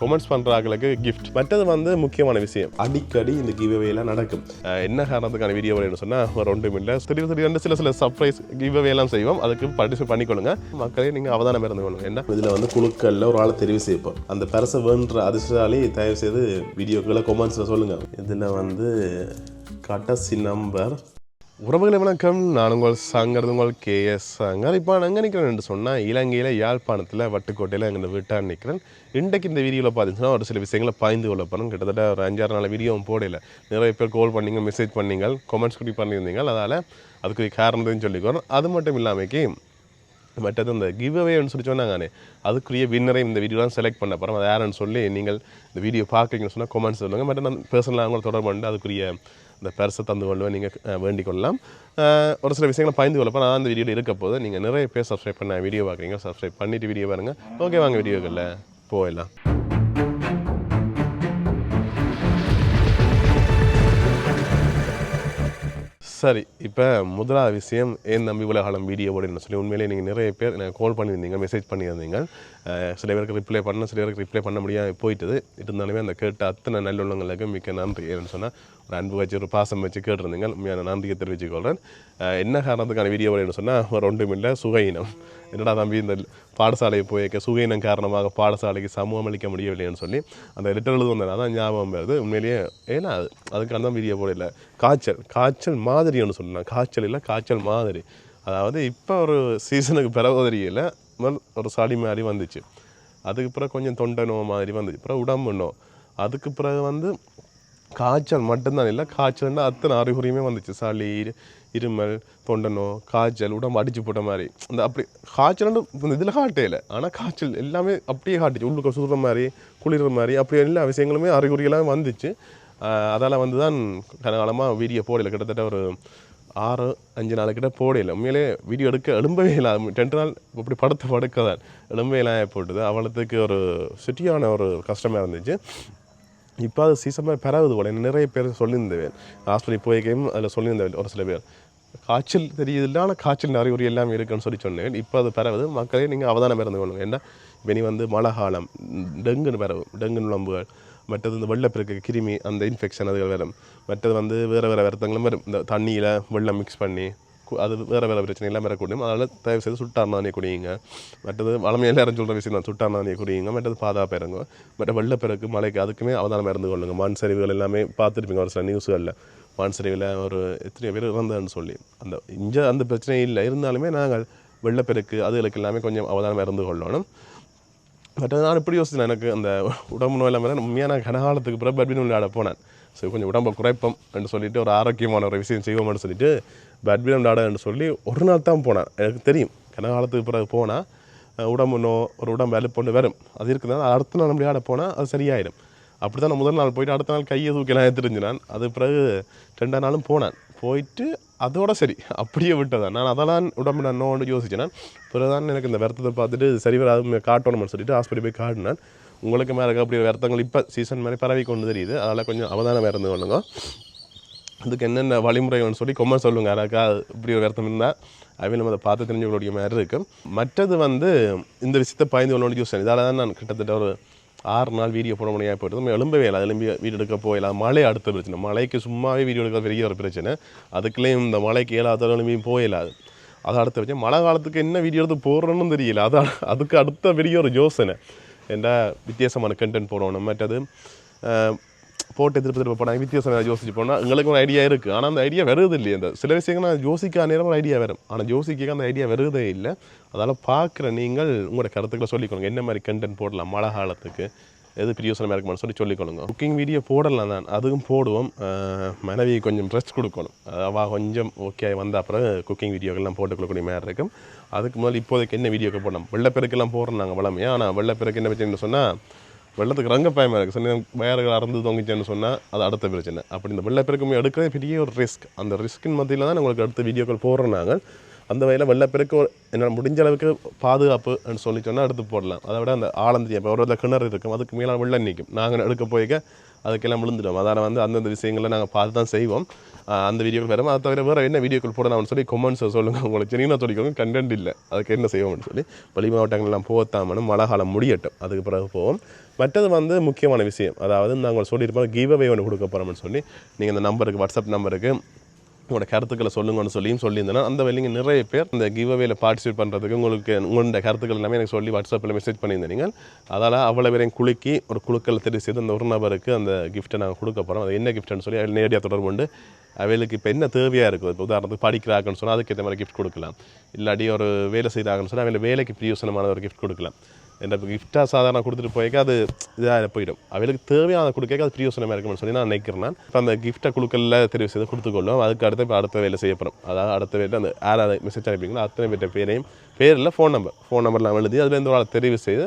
Comments பண்ணுறாங்களுக்கு gift மற்றது வந்து முக்கியமான விஷயம். அடிக்கடி இந்த கிவ்வேலாம் எல்லாம் நடக்கும். என்ன காரணத்துக்கான வீடியோ வரணும்னு சொன்னால் ஒரு ரெண்டு இல்லை. திடீர் திடீர்னு சில சில சர்ப்ரைஸ் கிவ்வேலாம் எல்லாம் செய்வோம். அதுக்கு பார்ட்டிசிபேட் பண்ணிக்கொள்ளுங்க. மக்களே நீங்கள் அவதானம் இருந்து கொள்ளுங்க. என்ன? இதில் வந்து குழுக்களில் ஒரு ஆளை தெரிவு செய்யப்போம். அந்த பரிசை வேண்ட அதிர்ஷ்டாலே தயவு செய்து வீடியோக்களை கொமெண்ட்ஸில் சொல்லுங்கள் இதில் வந்து கடைசி நம்பர் உறவுகளை வணக்கம். நான் உங்கள் சங்கரது உங்கள் கேஎஸ் சங்கர். இப்போ நான் எங்கே நிற்கிறேன் சொன்னால் இலங்கையில் யாழ்ப்பாணத்தில் வட்டுக்கோட்டையில் எங்கள் வீட்டாக நிற்கிறேன் இன்றைக்கு இந்த வீடியோவில் பார்த்தீங்கன்னா ஒரு சில விஷயங்களை பாய்ந்து கொள்ள போகிறோம் கிட்டத்தட்ட ஒரு அஞ்சாறு நாள் வீடியோவும் போடல. நிறைய பேர் கால் பண்ணீங்க மெசேஜ் பண்ணிங்க கமெண்ட்ஸ் கூட பண்ணியிருந்தீங்க. அதனால் அதுக்கு காரணத்தையும் சொல்லிக்கிறோம் அது மட்டும் இல்லாமக்கு மற்றது அந்த கிவ் அவேன்னு சொல்லி சொன்னாங்க அதுக்குரிய வின்னரை இந்த வீடியோலாம் செலக்ட் பண்ண போகிறோம் அது யாருன்னு சொல்லி நீங்கள் இந்த வீடியோ பார்க்குறீங்கன்னு சொன்னால் கமெண்ட்ஸ் சொல்லுங்கள் மற்ற நான் பர்சனலாக அவங்கள தொடர்பு பண்ணிட்டு அதுக்குரிய இந்த பரிசை தந்து கொள்வேன் நீங்கள் வேண்டிக் கொள்ளலாம் ஒரு சில விஷயங்களை பயந்து கொள்ளப்போ நான் அந்த வீடியோவில் இருக்க போது நீங்கள் நிறைய பேர் சப்ஸ்கிரைப் பண்ண வீடியோ பார்க்குறீங்க சப்ஸ்கிரைப் பண்ணிவிட்டு வீடியோ பாருங்கள் ஓகே வாங்க வீடியோக்களில் போயிடலாம். சரி இப்போ முதலாவது விஷயம் ஏன் நம்பி உலகாலம் வீடியோ போடுன்னு சொல்லி உண்மையிலேயே நீங்கள் நிறைய பேர் எனக்கு கால் பண்ணியிருந்தீங்க மெசேஜ் பண்ணியிருந்தீங்க. சில பேருக்கு ரிப்ளை பண்ண சில பேருக்கு ரிப்ளை பண்ண முடியாமல் போயிட்டது. இருந்தாலுமே அந்த கேட்ட அத்தனை நல்லுள்ளங்களுக்கு மிக்க நன்றி ஏன்னு சொன்னால் ஒரு அன்பு வச்சு ஒரு பாசம் வச்சு கேட்டிருந்தீங்க. உண்மையான நன்றியை தெரிவிச்சுக்கொள்கிறேன் என்ன காரணத்துக்கான வீடியோ அப்படின்னு சொன்னால் ஒரு ஒன்றும் இல்லை சுகையினம். என்னடா தம்பி இந்த பாடசாலையை போயிருக்க சுகையினம் காரணமாக பாடசாலைக்கு சமூகம் அளிக்க முடியவில்லைன்னு சொல்லி அந்த லெட்டர் எழுது வந்தேன் ஞாபகம் வருது. உண்மையிலேயே ஏன்னா அது அதுக்கான தான் வீடியோ போடல. காய்ச்சல் காய்ச்சல் மாதிரின்னு சொல்லலாம் காய்ச்சல் இல்லை காய்ச்சல் மாதிரி. அதாவது இப்போ ஒரு சீசனுக்கு பிறகு தெரியல ஒரு சளி மாதிரி வந்துச்சு. அதுக்கு பிறகு கொஞ்சம் தொண்டை நோவு மாதிரி வந்துச்சு. பிறகு உடம்பு நோ அதுக்கு பிறகு வந்து காய்ச்சல் மட்டும்தான் இல்லை காய்ச்சல்னா அத்தனை அறிகுறியுமே வந்துச்சு. சளி இரு- இருமல் தொண்டனோ காய்ச்சல் உடம்பு அடிச்சு போட்ட மாதிரி. அந்த அப்படி காய்ச்சல்னு இதில் காட்டே இல்லை. ஆனால் காய்ச்சல் எல்லாமே அப்படியே காட்டுச்சு. உள்ளுக்க சுடுற மாதிரி குளிர்ற மாதிரி அப்படி எல்லா விஷயங்களுமே அறிகுறிகளாக வந்துச்சு. அதால் வந்து தான் கனகாலமாக வீடியோ போடலை. கிட்டத்தட்ட ஒரு ஆறு அஞ்சு நாள் கிட்ட உண்மையிலே வீடியோ எடுக்க எலும்பவே இல்லை. ரெண்டு நாள் இப்படி படத்தை படுக்க தான். எழும்பவே எல்லாம் போட்டுது. அவளத்துக்கு ஒரு சிட்டியான ஒரு கஷ்டமாக இருந்துச்சு. இப்போ அது சீசனாக பரவுது போல. நிறைய பேர் சொல்லியிருந்தேன் ஹாஸ்பிட்டல் போய்க்கையும் அதில் சொல்லியிருந்தேன் ஒரு சில பேர். காய்ச்சல் தெரியுது ஆனால் காய்ச்சல் அறிகுறி எல்லாமே இருக்குன்னு சொல்லி சொன்னேன். இப்போ அது பரவுது மக்களே நீங்கள் அவதானம் இருந்து கொள்ளுங்க. ஏன்னா இனி வந்து மழை காலம் டெங்குன்னு பரவும் டெங்கு நுழம்புகள் மற்றது இந்த வெள்ளப்பெருக்கு கிருமி அந்த இன்ஃபெக்ஷன் அதுகள் வரும். மற்றது வந்து வேறு வேறு வருத்தங்களும் வரும். இந்த தண்ணியில் வெள்ளம் மிக்ஸ் பண்ணி அது வேறு வேறு பிரச்சனை எல்லாம் வரக்கூடும் அதனால் தயவு செய்து சுட்டார்னானே குடியுங்க மற்றது வளமையாக எல்லாரும் சொல்கிற விஷயம் தான் சுட்டார்னானே குடியுங்க மற்றது பாதுகாப்பு இறங்க மற்ற வெள்ளப்பெருக்கு மலைக்கு அதுக்குமே அவதானம் இருந்து கொள்ளுங்க. மண் சரிவுகள் எல்லாமே பார்த்துருப்பீங்க ஒரு சில நியூஸ்களில். மண் சரிவில் ஒரு எத்தனை பேர் இறந்தான்னு சொல்லி. அந்த இங்கே அந்த பிரச்சனை இல்லை. இருந்தாலுமே நாங்கள் வெள்ளப்பெருக்கு அதுகளுக்கு எல்லாமே கொஞ்சம் அவதானம் இருந்து கொள்ளணும். பட் நான் இப்படி யோசிச்சேன். எனக்கு அந்த உடம்பு நோய் இல்லாமல் உண்மையாக நான் கனகாலத்துக்கு பிறகு பேட்மிண்டன் விளையாட போனேன். ஸோ கொஞ்சம் உடம்பை குறைப்போம் என்று சொல்லிட்டு ஒரு ஆரோக்கியமான ஒரு விஷயம் செய்வோம்னு சொல்லிட்டு பேட்மிண்டன் விளாடன்னு சொல்லி ஒரு நாள் தான் போனேன் எனக்கு தெரியும். கனகாலத்துக்கு பிறகு போனால் உடம்பு நோ ஒரு உடம்பு அலுப்பொண்டு வரும். அது இருக்குதுனால அடுத்த நாள் விளையாட போனால் அது சரியாயிடும். அப்படி தான் நான் முதல் நாள் போயிட்டு அடுத்த நாள் கையை தூக்கிலாம் எடுத்துருந்து நான் அது பிறகு ரெண்டாம் நாளும் போனேன். போயிட்டு அதோட சரி. அப்படியே விட்டதான். நான் அதெல்லாம் உடம்பு நான் நோண்டு யோசிச்சேன். பிறகு தான் எனக்கு இந்த வருத்தத்தை பார்த்துட்டு சரி வராது காட்டணும்னு சொல்லிட்டு ஹாஸ்பிட்டல் போய் காட்டினேன். உங்களுக்கு மேலே இருக்க அப்படி வருத்தங்கள் இப்போ சீசன் மாதிரி பரவி கொண்டு தெரியுது. அதில் கொஞ்சம் அவதானம் இருந்து கொள்ளுங்க. அதுக்கு என்னென்ன வழிமுறைகள்னு சொல்லி கொம்மன் சொல்லுங்கள் யாராக்கா இப்படி ஒரு வருத்தம் இருந்தால் அவையில் நம்ம அதை பார்த்து தெரிஞ்சுக்கூடிய மாதிரி இருக்கும் மற்றது வந்து இந்த விஷயத்தை பயந்து கொள்ளணும் யூஸ் இதால் தான் நான் கிட்டத்தட்ட ஒரு ஆறு நாள் வீடியோ போட முடியாது போயிட்டு நம்ம எழும்பவே இல்லை. எலும்பி வீடியோ எடுக்க போயிடலாம் மழை அடுத்த பிரச்சனை. மழைக்கு சும்மாவே வீடியோ எடுக்க பெரிய ஒரு பிரச்சனை. அதுக்குள்ளேயும் இந்த மழைக்கு ஏழாத எலும்பியும் போயிடாது அது அடுத்த பிரச்சனை. மழை காலத்துக்கு என்ன வீடியோ எடுத்து போடுறோன்னு தெரியல. அதான் அதுக்கு அடுத்த பெரிய ஒரு யோசனை. ஏன்டா வித்தியாசமான கண்டென்ட் போடணும் மற்றது போட்டு திருப்பி திருப்பி போனாங்க வித்தியாசம் ஏதாவது யோசிச்சு போனால் எங்களுக்கு ஒரு ஐடியா இருக்குது ஆனால் அந்த ஐடியா வருது இல்லையே. அந்த சில விஷயங்கள் நான் யோசிக்க நேரம் ஒரு ஐடியா வரும். ஆனால் யோசிக்க அந்த ஐடியா வருதே இல்லை. அதால் பார்க்குற நீங்கள் உங்களோட கருத்துக்களை சொல்லிக்கொள்ளுங்க. என்ன மாதிரி கண்டென்ட் போடலாம்? மழை காலத்துக்கு எது பிரியோசனமாக இருக்குமான்னு சொல்லி சொல்லிக்கொள்ளுங்க. குக்கிங் வீடியோ போடலாம் தான். அதுவும் போடுவோம். மனைவி கொஞ்சம் ரெஸ்ட் கொடுக்கணும். அவள் கொஞ்சம் ஓகே வந்த அப்புறம் குக்கிங் வீடியோக்கெல்லாம் போட்டு மாதிரி இருக்கும். அதுக்கு முதல்ல இப்போதைக்கு என்ன வீடியோக்கு போடணும்? வெள்ளப்பெருக்கெல்லாம் போடுறோம் நாங்கள் வளமையாக ஆனால் வெள்ளப்பெருக்கு என்ன பிரச்சனைன்னு சொன்னால் வெள்ளத்துக்கு ரங்க பயமாக இருக்குது சில வயர்கள் அறந்து தொங்கிச்சேன்னு சொன்னால் அது அடுத்த பிரச்சனை. அப்படி இந்த வெள்ளப்பெருக்குமே எடுக்கிறதே பெரிய ஒரு ரிஸ்க் அந்த ரிஸ்கின் மத்தியில் தான் உங்களுக்கு அடுத்த வீடியோக்கள் போடுறோம் நாங்கள் அந்த வகையில் வெள்ளப்பெருக்கு ஒரு- என்னால் முடிஞ்ச அளவுக்கு பாதுகாப்புன்னு சொல்லி சொன்னால் எடுத்து போடலாம். அதை விட அந்த ஆழந்தி இப்போ ஒரு இதில் கிணறு இருக்கும். அதுக்கு மேலே வெள்ளம் நிற்கும் நாங்கள் எடுக்க போய்க்க அதுக்கெல்லாம் விழுந்துடும் அதனால் வந்து அந்தந்த விஷயங்களை நாங்கள் பார்த்து தான் செய்வோம். அந்த வீடியோக்கள் வரும் அதை தவிர வேறு என்ன வீடியோக்கள் போடலாம்னு சொல்லி கொமெண்ட்ஸை சொல்லுங்கள் உங்களுக்கு சரிங்களா சொல்லிக்கோங்க கண்டென்ட் இல்லை. அதுக்கு என்ன செய்வோம்னு சொல்லி வெளி மாவட்டங்கள்லாம் போத்தாமனும் மழை காலம் முடியட்டும். அதுக்கு பிறகு போவோம். மற்றது வந்து முக்கியமான விஷயம். அதாவது நாங்கள் சொல்லியிருப்போம் கிவ் அவே ஒன்று கொடுக்க போகிறோம்னு சொல்லி நீங்கள் இந்த நம்பருக்கு வாட்ஸ்அப் நம்பருக்கு உங்களோட கருத்துக்களை சொல்லுங்கன்னு சொல்லியும் சொல்லியிருந்தேன் அந்த வெளிங்க நிறைய பேர் இந்த கிவ் அவேல பார்ட்டிசிபேட் பண்ணுறதுக்கு உங்களுக்கு உங்களோட கருத்துக்கள் எல்லாமே எனக்கு சொல்லி வாட்ஸ்அப்பில் மெசேஜ் பண்ணியிருந்தீங்க அதால் அவ்வளோ பேரையும் குலுக்கி ஒரு குழுக்கள் தெரிவு செய்து அந்த ஒரு நபருக்கு அந்த கிஃப்ட்டை நாங்கள் கொடுக்க போகிறோம் அது என்ன கிஃப்ட்னு சொல்லி அதில் நேரடியாக தொடர்பு கொண்டு அவளுக்கு இப்போ என்ன தேவையாக இருக்குது? இப்போ உதாரணத்துக்கு படிக்கிறாங்கன்னு சொன்னால் அதுக்கேற்ற மாதிரி கிஃப்ட் கொடுக்கலாம். இல்லாட்டி ஒரு வேலை செய்கிறாங்கன்னு சொன்னால் அவளை வேலைக்கு பிரியோசனமான ஒரு கிஃப்ட் கொடுக்கலாம். என்ன கிஃப்டாக சாதாரண கொடுத்துட்டு போய்க்க அது இதாக போயிடும். அவளுக்கு தேவையான கொடுக்க அது பிரியோசனமாக இருக்கும்னு சொல்லி நான் நினைக்கிறேன் நான். இப்போ அந்த கிஃப்ட்டை கொடுக்கல தெரிவு செய்து கொடுத்துக்கொள்ளும். அதுக்கு அடுத்து இப்போ அடுத்த வேலை செய்யப்படும். அதாவது அடுத்த வேலை அந்த யார் அதை மெசேஜ் அனுப்பிங்களோ அத்தனை பேர்ட்ட பேரையும் பேரில் ஃபோன் நம்பர் ஃபோன் நம்பர்லாம் எழுதி அதுலேருந்து ஒரு தெரிவு செய்து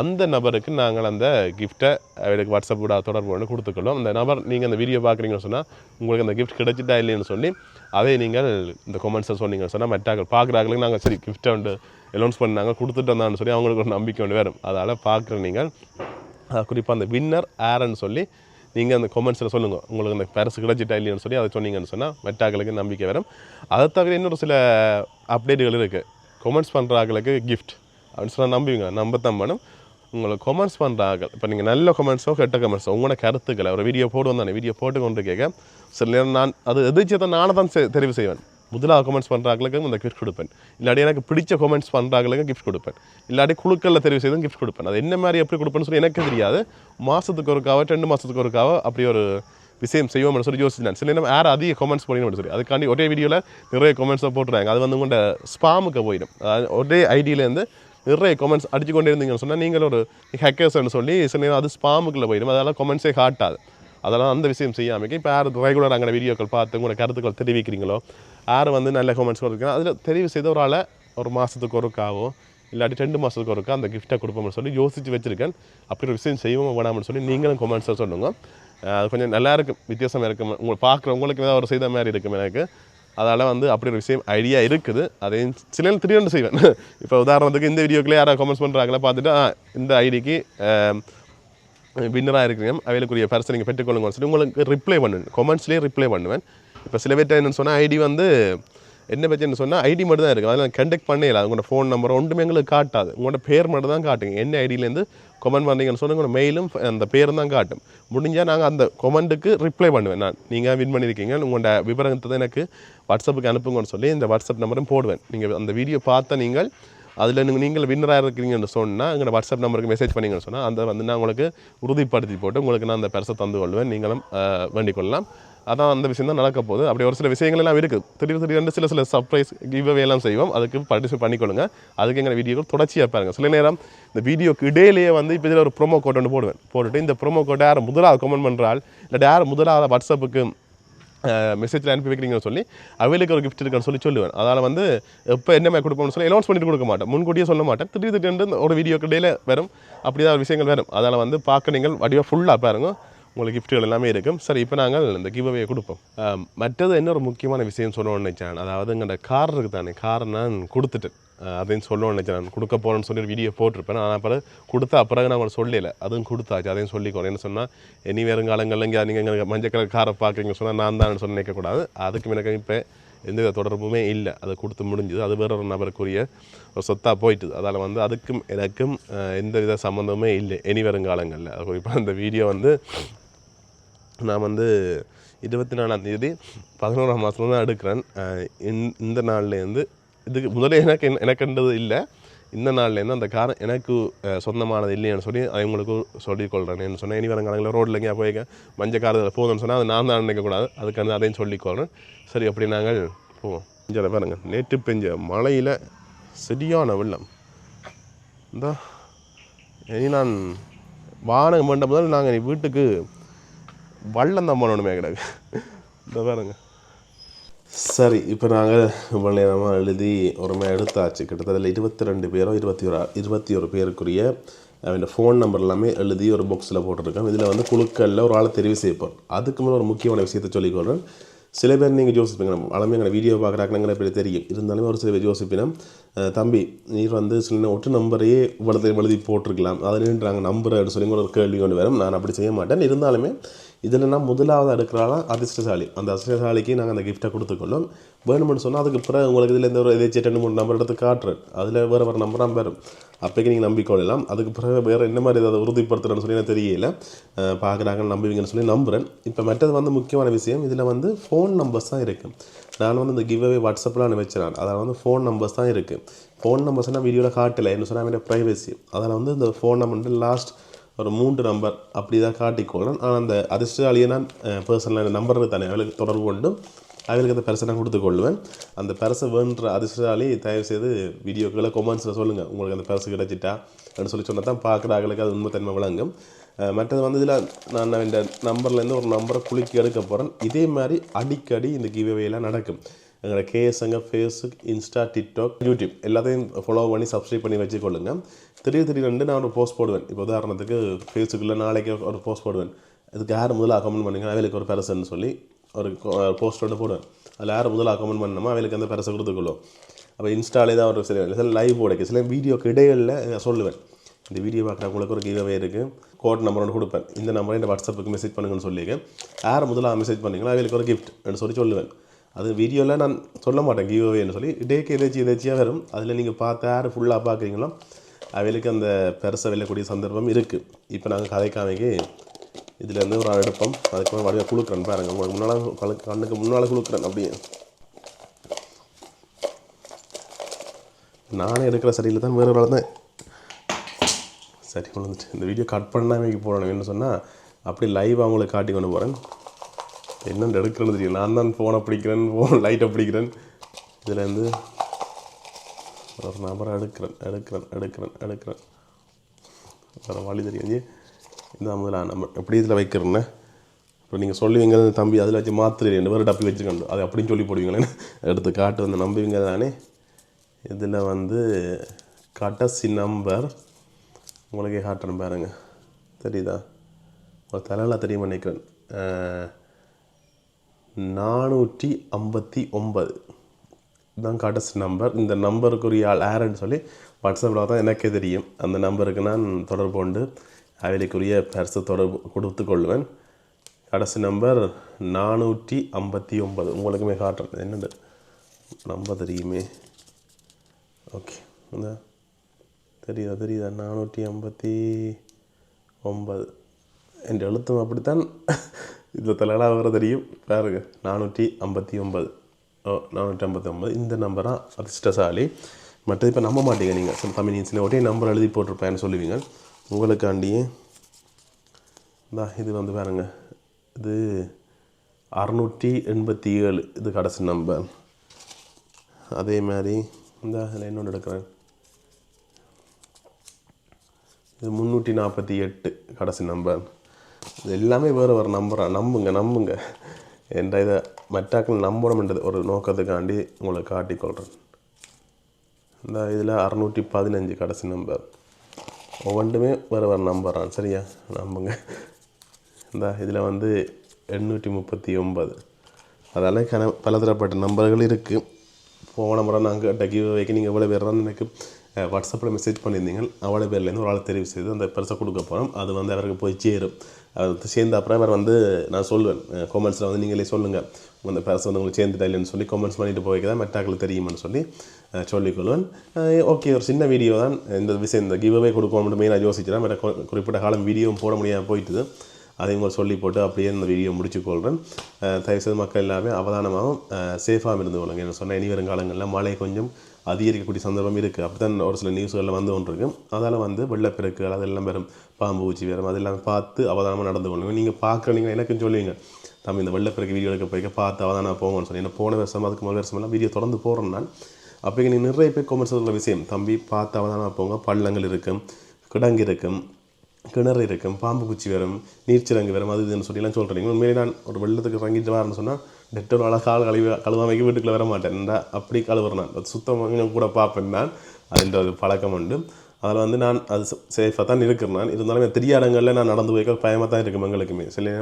அந்த நபருக்கு நாங்கள் அந்த கிஃப்ட்டை அவருக்கு வாட்ஸ்அப் கூட தொடர்பு கொண்டு கொடுத்துக்கொள்ளும். அந்த நபர் நீங்கள் அந்த வீடியோ பார்க்குறீங்கன்னு சொன்னால் உங்களுக்கு அந்த கிஃப்ட் கிடைச்சிட்டா இல்லைன்னு சொல்லி அதை நீங்கள் இந்த கொமெண்ட்ஸை சொன்னீங்கன்னு சொன்னால் மெட்டாக்கள் பார்க்குறாங்களுக்கு நாங்கள் சரி கிஃப்ட்டை வந்து அலௌன்ஸ் பண்ணாங்க கொடுத்துட்டு வந்தான்னு சொல்லி அவங்களுக்கு ஒரு நம்பிக்கை ஒன்று வரும். அதால் பார்க்குற நீங்கள் குறிப்பாக அந்த வின்னர் ஆரன்னு சொல்லி நீங்கள் அந்த கொமெண்ட்ஸில் சொல்லுங்கள் உங்களுக்கு அந்த பரிசு கிடச்சிட்டா இல்லைன்னு சொல்லி அதை சொன்னீங்கன்னு சொன்னால் மெட்டாக்களுக்கு நம்பிக்கை வரும். அதை தவிர இன்னொரு சில அப்டேட்டுகள் இருக்குது கொமெண்ட்ஸ் பண்ணுற ஆக்களுக்கு கிஃப்ட் அப்படின்னு சொன்னால் நம்புவீங்க. நம்பத்தான் பண்ணும். உங்களை கொமெண்ட்ஸ் பண்ணுறாங்க இப்போ நீங்கள் நல்ல கமெண்ட்ஸோ கெட்ட கமெண்ட்ஸோ உங்களோட கருத்துக்களை ஒரு வீடியோ போடுவோம் தானே வீடியோ போட்டு கொண்டு கேட்க சில நேரம் நான் அது எதிர்த்து தான் நானே தான் செ- தெரிவு செய்வேன். முதலாக கமெண்ட்ஸ் பண்ணுறாங்களுக்கு அந்த கிஃப்ட் கொடுப்பேன். இல்லாட்டி எனக்கு பிடிச்ச கமெண்ட்ஸ் பண்ணுறாங்களுக்கு கிஃப்ட் கொடுப்பேன். இல்லாட்டி குழுக்களில் தெரிவு செய்தும் கிஃப்ட் கொடுப்பேன். அது என்ன மாதிரி எப்படி கொடுப்பேன்னு சொல்லி எனக்கு தெரியாது. மாதத்துக்கு ஒருக்காவோ ரெண்டு மாதத்துக்கு ஒருக்காவோ அப்படி ஒரு விஷயம் செய்வோம்னு சொல்லி யோசிச்சேன் சில நேரம் யார் அதிக கமெண்ட்ஸ் பண்ணணும் சொல்லி அதுக்காண்டி ஒரே வீடியோவில் நிறைய கமெண்ட்ஸை போட்டுறாங்க அது வந்து உங்கள்கிட்ட ஸ்பாமுக்கு போயிடும். ஒரே ஐடியிலேருந்து நிறைய கமெண்ட்ஸ் அடிச்சு கொண்டே இருந்தீங்கன்னு சொன்னால் நீங்கள் ஒரு ஹேக்கர்ஸ்னு சொல்லி சில நேரம் அது ஸ்பாமுக்குள்ளே போயிடும். அதெல்லாம் கமெண்ட்ஸே காட்டாது அதெல்லாம் அந்த விஷயம் செய்யாமல் இப்போ யார் ரெகுலர் அங்கே வீடியோக்கள் பார்த்து உங்களோட கருத்துக்கள் தெரிவிக்கிறீங்களோ யார் வந்து நல்ல கமெண்ட்ஸ் கொடுக்குறாங்க அதில் தெரிவு செய்த ஒரு ஆளை ஒரு மாதத்துக்கு ஒருக்காவோ இல்லாட்டி ரெண்டு மாதத்துக்கு ஒருக்கா அந்த கிஃப்ட்டை கொடுப்போம்னு சொல்லி யோசித்து வச்சுருக்கேன். அப்படி ஒரு விஷயம் செய்வோம் வேணாம்னு சொல்லி நீங்களும் கமெண்ட்ஸை சொல்லுங்க. அது கொஞ்சம் நல்லா இருக்கும். வித்தியாசமாக இருக்கும். உங்களை பார்க்குற உங்களுக்கு ஏதாவது ஒரு செய்த மாதிரி இருக்கும் எனக்கு. அதால் வந்து அப்படி ஒரு விஷயம் ஐடியா இருக்குது. அதையும் சில நேரம் திடீர்னு செய்வேன். இப்போ உதாரணத்துக்கு இந்த வீடியோக்குள்ளே யாராவது கமெண்ட்ஸ் பண்ணுறாங்களா பார்த்துட்டு இந்த ஐடிக்கு வின்னராக இருக்கிறீங்க அவைகளுக்குரிய பரிசு நீங்கள் பெற்றுக்கொள்ளுங்கன்னு சொல்லி உங்களுக்கு ரிப்ளை பண்ணுவேன். கமெண்ட்ஸ்லேயே ரிப்ளை பண்ணுவேன். இப்போ சில பேர்ட்ட என்னன்னு சொன்னால் ஐடி வந்து என்ன பற்றின்னு சொன்னால் ஐடி மட்டும் தான் இருக்குது அதில் கண்டெக்ட் பண்ணே இல்லை. உங்களோட ஃபோன் நம்பர் ஒன்றுமே எங்களுக்கு காட்டாது. உங்களோட பேர் மட்டும் தான் காட்டுங்க. என்ன ஐடியிலேருந்து கொமெண்ட் வந்தீங்கன்னு சொன்னால் உங்கள் மெயிலும் அந்த பேரும் தான் காட்டும். முடிஞ்சால் நாங்கள் அந்த கொமெண்ட்டுக்கு ரிப்ளை பண்ணுவேன் நான். நீங்கள் வின் பண்ணியிருக்கீங்க உங்களோட விவரத்தை எனக்கு வாட்ஸ்அப்புக்கு அனுப்புங்கன்னு சொல்லி இந்த வாட்ஸ்அப் நம்பரும் போடுவேன். நீங்கள் அந்த வீடியோ பார்த்த நீங்கள் அதில் நீங்கள் நீங்கள் வின்னராக இருக்கிறீங்கன்னு சொன்னால் எங்களோட வாட்ஸ்அப் நம்பருக்கு மெசேஜ் பண்ணீங்கன்னு சொன்னால் அதை வந்து நான் உங்களுக்கு உறுதிப்படுத்தி போட்டு உங்களுக்கு நான் அந்த பரிசை தந்து கொள்வேன் நீங்களும் வேண்டிக் கொள்ளலாம். அதான் அந்த விஷயம் தான் நடக்க போகுது. அப்படி ஒரு சில விஷயங்கள் எல்லாம் இருக்குது திடீர் திடீர்னு சில சில சர்ப்ரைஸ் கிவ்வே எல்லாம் செய்வோம். அதுக்கு பார்ட்டிசிபேட் பண்ணிக்கொள்ளுங்க. அதுக்கு எங்கள் வீடியோக்கள் தொடர்ச்சியாக பாருங்க. சில நேரம் இந்த வீடியோக்கு இடையிலேயே வந்து இப்போ இதில் ஒரு ப்ரோமோ கோட் ஒன்று போடுவேன். போட்டுட்டு இந்த ப்ரோமோ கோட்டை யார் முதலாவது கமெண்ட் பண்ணுறாள் இல்லாட்டி யார் முதலாவது வாட்ஸ்அப்புக்கு மெசேஜில் அனுப்பி வைக்கிறீங்கன்னு சொல்லி அவளுக்கு ஒரு கிஃப்ட் இருக்குன்னு சொல்லி சொல்லுவேன். அதனால் வந்து எப்போ என்ன மாதிரி கொடுப்போம்னு சொல்லி அனௌன்ஸ் பண்ணிட்டு கொடுக்க மாட்டேன். முன்கூட்டியே சொல்ல மாட்டேன். திடீர் திடீர்னு ஒரு வீடியோக்கு இடையில வரும். அப்படி தான் விஷயங்கள் வரும். அதனால் வந்து பார்க்க நீங்கள் வடிவாக ஃபுல்லாக பாருங்கள் உங்களுக்கு கிஃப்ட்டுகள் எல்லாமே இருக்கும். சரி இப்போ நாங்கள் இந்த கிவ் கொடுப்போம். மற்றது இன்னொரு முக்கியமான விஷயம் சொல்லணும்னு நினச்சேன். அதாவது எங்கள்ட கார் இருக்குது தானே கார் நான் கொடுத்துட்டேன் அதையும் சொல்லணும்னு நினச்சேன். நான் கொடுக்க போகிறேன்னு சொல்லி ஒரு வீடியோ போட்டிருப்பேன். ஆனால் அப்புறம் கொடுத்தா பிறகு நான் உங்களுக்கு சொல்லல. அதுவும் கொடுத்தாச்சு. அதையும் சொல்லிக்கோறேன் என்ன சொன்னால் இனி வருங்காலங்களில் இங்கே நீங்கள் எங்கள் மஞ்சள் கலர் காரை பார்க்குறீங்க சொன்னால் நான் தான் சொல்லி நினைக்கக்கூடாது அதுக்கு எனக்கு இப்போ எந்த தொடர்புமே இல்லை. அதை கொடுத்து முடிஞ்சுது. அது வேற ஒரு நபருக்குரிய ஒரு சொத்தாக போயிட்டுது. அதால் வந்து அதுக்கும் எனக்கும் எந்த வித சம்மந்தமே இல்லை. இனி வருங்காலங்களில். அது குறிப்பாக அந்த வீடியோ வந்து நான் வந்து இருபத்தி நாலாம் தேதி பதினோராம் மாதத்துல தான் எடுக்கிறேன். இந்த- நாள்லேருந்து இதுக்கு முதலே எனக்கு எனக்குன்றது இல்லை. இந்த நாள்லேருந்து அந்த கார் எனக்கு சொந்தமானது இல்லைன்னு சொல்லி அதை உங்களுக்கு சொல்லிக்கொள்கிறேன் சொன்னேன். இனி வரங்காலங்களில் ரோட்டில் எங்கேயா போய் மஞ்சள் கார் போகணும்னு சொன்னால் அது நான் தான் நினைக்கக்கூடாது அதுக்கான அதையும் சொல்லிக்கொள்கிறேன் சரி அப்படி நாங்கள் போவோம். இங்கே பாருங்கள் நேற்று பெஞ்ச மழையில் சரியான வெள்ளம். இந்த இனி நான் வாகனம் வேண்ட முதல் நாங்கள் வீட்டுக்கு வள்ளம் தான் பண்ணணுமே கிடக்கு இந்த பாருங்க. சரி இப்போ நாங்கள் இவ்வளோ நேரமாக எழுதி ஒருமே எடுத்தாச்சு. கிட்டத்தட்ட இருபத்தி ரெண்டு பேரோ இருபத்தி ஒரு இருபத்தி ஒரு பேருக்குரிய அவன் ஃபோன் நம்பர் எல்லாமே எழுதி ஒரு பாக்ஸில் போட்டிருக்கேன் இதில் வந்து குழுக்களில் ஒரு ஆளை தெரிவு செய்யப்போம் அதுக்கு மேலே ஒரு முக்கியமான விஷயத்தை சொல்லிக்கொள்கிறேன் சில பேர் நீங்கள் யோசிப்பீங்க அளமே எங்களை வீடியோ பார்க்குறாங்க எப்படி தெரியும். இருந்தாலும் ஒரு சில பேர் யோசிப்பினா தம்பி நீர் வந்து சில ஒட்டு நம்பரையே இவ்வளோ எழுதி போட்டிருக்கலாம். அதில் நம்பர் நம்புறேன்னு சொல்லி ஒரு கேள்வி கொண்டு வரும். நான் அப்படி செய்ய மாட்டேன். இருந்தாலுமே இதில்னா முதலாவது எடுக்கிறாலும் அதிர்ஷ்டசாலி. அந்த அதிர்ஷ்டசாலிக்கு நாங்கள் அந்த கிஃப்ட்டை கொடுத்துக்கொள்ளும். வேணும்னு சொன்னால் அதுக்கு பிறகு உங்களுக்கு இதில் எந்த ஒரு எதாச்சும் ரெண்டு மூணு நம்பர் எடுத்து காட்டுறேன் அதில் வேறு வேறு நம்பராக வரும். அப்போக்கி நீங்கள் நம்பிக்கொள்ளலாம். அதுக்கு பிறகு வேறு என்ன மாதிரி ஏதாவது உறுதிப்படுத்துகிறேன்னு சொல்லி எனக்கு தெரியல. பார்க்குறாங்கன்னு நம்புவீங்கன்னு சொல்லி நம்புகிறேன் இப்போ மற்றது வந்து முக்கியமான விஷயம் இதில் வந்து ஃபோன் நம்பர்ஸ் தான் இருக்குது நான் வந்து இந்த கிவ்அவே வாட்ஸ்அப்பில் வச்சுறேன் அதில் வந்து ஃபோன் நம்பர்ஸ் தான் இருக்குது ஃபோன் நம்பர்ஸ்னால் வீடியோவில் காட்டலை. என்ன சொன்னால் என்னோட ப்ரைவசி அதில் வந்து இந்த ஃபோன் நம்பர் லாஸ்ட் ஒரு மூன்று நம்பர் அப்படி தான் காட்டிக்கொள்ளேன் ஆனால் அந்த அதிர்ஷ்டசாலியை நான் பர்சனலாக நம்பர் தானே அவளுக்கு தொடர்பு கொண்டும் அவளுக்கு அந்த பரிசை நான் கொடுத்துக்கொள்வேன் அந்த பரிசை வேணுன்ற அதிர்ஷ்டசாலி தயவு செய்து வீடியோக்களை கொமெண்ட்ஸில் சொல்லுங்கள் உங்களுக்கு அந்த பரிசு கிடைச்சிட்டா அப்படின்னு சொல்லி சொன்னால் தான் பார்க்குற அது உண்மைத்தன்மை விளங்கும். மற்றது வந்து இதில் நான் இந்த நம்பர்லேருந்து ஒரு நம்பரை குலுக்கி எடுக்க போகிறேன் இதே மாதிரி அடிக்கடி இந்த கிவ்அவேலாம் நடக்கும். எங்களோட கேஎஸ்எங்க ஃபேஸ்புக் இன்ஸ்டா டிக்டாக் யூடியூப் எல்லாத்தையும் ஃபாலோ பண்ணி சப்ஸ்கிரைப் பண்ணி வச்சுக்கொள்ளுங்கள் திடீர் திடீர்னு நான் ஒரு போஸ்ட் போடுவேன். இப்போ உதாரணத்துக்கு ஃபேஸ்புக்கில் நாளைக்கு ஒரு போஸ்ட் போடுவேன். இதுக்கு யார் முதல்ல கமெண்ட் பண்ணுங்க அவளுக்கு ஒரு பெருசுன்னு சொல்லி ஒரு போஸ்ட் ஒன்று போடுவேன். அதில் யார் முதல்ல கமெண்ட் பண்ணணுமோ அவளுக்கு அந்த பெருசை கொடுத்துக்கொள்ளும் அப்போ இன்ஸ்டாலே தான் ஒரு சில சில லைவ் போடுக்கு சில வீடியோக்கு இடையில நான் சொல்லுவேன். இந்த வீடியோ பார்க்குறவங்களுக்கு ஒரு கிவ்அவே இருக்குது கோட் நம்பர் ஒன்று கொடுப்பேன். இந்த நம்பரை இந்த வாட்ஸ்அப்புக்கு மெசேஜ் பண்ணுங்கன்னு சொல்லியிருக்கேன் யார் முதல்ல மெசேஜ் பண்ணீங்களோ அவளுக்கு ஒரு கிஃப்ட்னு சொல்லி சொல்லுவேன். அது வீடியோவில் நான் சொல்ல மாட்டேன் கிவ்அவேன்னு சொல்லி. டேக்கு எதாச்சும் எதாச்சியாக வரும். அதில் நீங்கள் பார்த்து யார் ஃபுல்லாக பார்க்குறீங்களோ அவளுக்கு அந்த பெருசை வெல்லக்கூடிய சந்தர்ப்பம் இருக்குது இப்போ நாங்கள் கதைக்காமைக்கு இதுலேருந்து ஒரு எடுப்போம். அதுக்கு வடிவாக குழுக்கிறேன் பாருங்க உங்களுக்கு முன்னால் கண்ணுக்கு முன்னால் குழுக்கிறேன் அப்படியே. நானே எடுக்கிற சரியில் தான் வேறு வளர்ந்தேன் சரி விழுந்துட்டு. இந்த வீடியோ கட் பண்ணாமல் போடணும். என்ன சொன்னால் அப்படி லைவ் அவங்களுக்கு காட்டி கொண்டு போகிறேன் என்னென்னு எடுக்கிறேன்னு தெரியும் நான் தான் ஃபோனை பிடிக்கிறேன் ஃபோன் லைட்டை பிடிக்கிறேன். இதுலேருந்து ஒரு நபரை எடுக்கிறேன் எடுக்கிறேன் எடுக்கிறேன் எடுக்கிறேன். வேறு வழி தெரியாது. இந்த முதல்ல நம்ம எப்படி இதில் வைக்கிறேன்னு? இப்போ நீங்கள் சொல்லுவீங்க தம்பி அதில் வச்சு மாத்திரை ரெண்டு பேரும் டப்பி வச்சுக்கணும் அது அப்படின்னு சொல்லி போடுவீங்களேன்னு எடுத்து காட்டு வந்து நம்புவீங்க தானே? இதில் வந்து கடைசி நம்பர் உங்களுக்கே காட்டுறேன் பாருங்கள் தெரியுதா? ஒரு தலையில் தெரியும் நினைக்கிறேன் நானூற்றி ஐம்பத்தி ஒன்பது. இதுதான் கடைசி நம்பர் இந்த நம்பருக்குரிய ஆள் யாருன்னு சொல்லி வாட்ஸ்அப்பில் தான் எனக்கே தெரியும். அந்த நம்பருக்கு நான் தொடர்பு கொண்டு அவளுக்குரிய பரிசு தொடர்பு கொடுத்து கொள்வேன். கடைசி நம்பர் நானூற்றி ஐம்பத்தி ஒன்பது. உங்களுக்குமே காட்டுறது என்னது? நம்பர் தெரியுமே? ஓகே இந்த தெரியுதா? தெரியுதா? நானூற்றி ஐம்பத்தி ஒன்பது. என் எழுத்தும் அப்படித்தான். இதில் தலையெல்லாம் வர தெரியும். பாருங்க. நானூற்றி ஐம்பத்தி ஒன்பது. நானூற்றி ஐம்பத்தொம்பது இந்த நம்பராக அதிர்ஷ்டசாலி. மற்றது இப்போ நம்ப மாட்டீங்க நீங்கள் சில தமிழ் ஒரே நம்பர் எழுதி போட்டிருப்பேன்னு சொல்லுவீங்க. உங்களுக்காண்டியே இந்தா இது வந்து பாருங்க. இது அறநூற்றி எண்பத்தி ஏழு. இது கடைசி நம்பர். அதே மாதிரி இந்த அதில் இன்னொன்று எடுக்கிறேன். இது முந்நூற்றி நாற்பத்தி எட்டு. கடைசி நம்பர். இது எல்லாமே வேறு வேறு நம்பராக நம்புங்க நம்புங்க. என்ற இதை மற்றாக்கள் நம்பணும்ன்றது ஒரு நோக்கத்துக்காண்டி உங்களை காட்டிக்கொள்கிறேன் இந்த இதில் அறநூற்றி பதினஞ்சு கடைசி நம்பர். ஒவ்வொன்றுமே வேறு வேறு நம்பரான் சரியா? நம்புங்க. இந்த இதில் வந்து எண்ணூற்றி முப்பத்தி ஒன்பது. அதெல்லாம் கன பலதரப்பட்ட நம்பர்கள் இருக்குது போன முறை நாங்கள் கேட்ட கிவ் வைக்க நீங்கள் எவ்வளோ பேர் எனக்கு வாட்ஸ்அப்பில் மெசேஜ் பண்ணியிருந்தீங்க அவ்வளோ பேர்லேருந்து ஒரு ஆள் தெரிவு செய்து அந்த பெருசாக கொடுக்க போகிறோம் அது வந்து அவருக்கு போய் சேரும். சேர்ந்த அப்புறம் அவர் வந்து நான் சொல்லுவேன் கமெண்ட்ஸில் வந்து நீங்களே சொல்லுங்கள் அந்த பரிசு வந்து உங்களுக்கு சேர்ந்துட்டா இல்லைன்னு சொல்லி கமெண்ட்ஸ் பண்ணிட்டு போய்க்க தான் மெட்டாக்கில் தெரியுமான்னு சொல்லி சொல்லிக்கொள்வேன். ஓகே ஒரு சின்ன வீடியோ தான். இந்த விஷயம் இந்த கிவ்அவே கொடுக்கணும்னு மெயினாக யோசிச்சுதான் மெட்ட குறிப்பிட்ட காலம் வீடியோவும் போட முடியாமல் போயிட்டுது. அதையும் ஒரு சொல்லி போட்டு அப்படியே இந்த வீடியோ முடிச்சுக்கொள்கிறேன் அஹ் தயவுசெய்து மக்கள் எல்லாமே அவதானமாகவும் சேஃபாகவும் இருந்து கொள்ளுங்க. என்ன சொன்ன இனி வருங்காலங்களில் மழை கொஞ்சம் அதிகரிக்கக்கூடிய சந்தர்ப்பம் இருக்குது அப்படி தான் ஒரு சில நியூஸ்களில் வந்து ஒன்று இருக்குது அதால் வந்து வெள்ளப்பெருக்குகள் அதெல்லாம் வரும் பாம்பு ஊச்சி வரும் அதெல்லாம் பார்த்து அவதானமாக நடந்து கொள்ளுங்க. நீங்கள் பார்க்குறீங்க எனக்கும் சொல்லுவீங்க தம்பி இந்த வெள்ளப்பெருக்கு வீடியோ எடுக்க போய்க்க பார்த்து அவதானம் போங்கன்னு சொல்லி ஏன்னா போன வருஷம் அதுக்கு முதல் வருஷமெல்லாம் வீடியோ தொடர்ந்து போடுறேன் நான். அப்போ நீங்கள் நிறைய பேர் கொமெண்ட்ஸ் உள்ள விஷயம் தம்பி பார்த்து அவதானமாக போங்க. பள்ளங்கள் இருக்கும் கிடங்கு இருக்கும் கிணறு இருக்கும் பாம்பு பூச்சி வரும் நீர்ச்சிறங்கு வரும் அது இதுன்னு சொல்லிலாம் சொல்கிறீங்க உண்மையிலே நான் ஒரு வெள்ளத்துக்கு இறங்கிட்டு வரேன்னு சொன்னால் டெட்டோட அழகாக கால் கழுவி கழுவாமைக்கு வீட்டுக்குள்ளே வர மாட்டேன். அப்படி கழுவுறேன் நான். அது சுத்தமாக கூட பார்ப்பேன் நான். அதுன்ற ஒரு பழக்கம் உண்டு. அதில் வந்து நான் அது சேஃபாக தான் இருக்கிறேன் நான். இருந்தாலும் தெரியாத இடங்களில் நான் நடந்து போய்க்க பயமாக தான் இருக்கும் எங்களுக்குமே. சில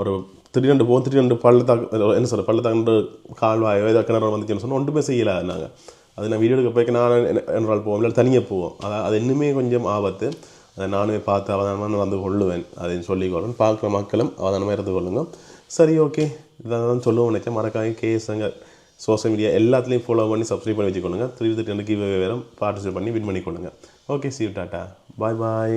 ஒரு திடீரெண்டு போகும் திடீரெண்டு பள்ளத்தாக்கு என்ன சொல்ற பள்ளத்தாக்கு கால்வாயோ ஏதோ கிணறு வந்துச்சுன்னு சொன்னால் ஒன்றுமே செய்யலை நாங்கள் அது நான் வீடியோ எடுக்க போய்க்கு நான் என்றால் போவோம் இல்லை தனியாக போவோம். அதை அது இன்னுமே கொஞ்சம் ஆபத்து. அதை நானுமே பார்த்து அவதானமாக வந்து கொள்ளுவேன். அதை சொல்லிக்கொள்ளும் பார்க்குற மக்களும் அவதானமாக இருந்து கொள்ளுங்க. சரி ஓகே இதான் சொல்லுவோம் நினச்சேன். மறக்காம கேஸுங்க சோஷியல் மீடியா எல்லாத்துலேயும் ஃபாலோ பண்ணி சப்ஸ்கிரைப் பண்ணி வச்சுக்கொள்ளுங்க திருப்பி ரெண்டு கீ வேறு பார்ட்டிசிபேட் பண்ணி வின் பண்ணி கொள்ளுங்க ஓகே சி டாட்டா பாய் பாய்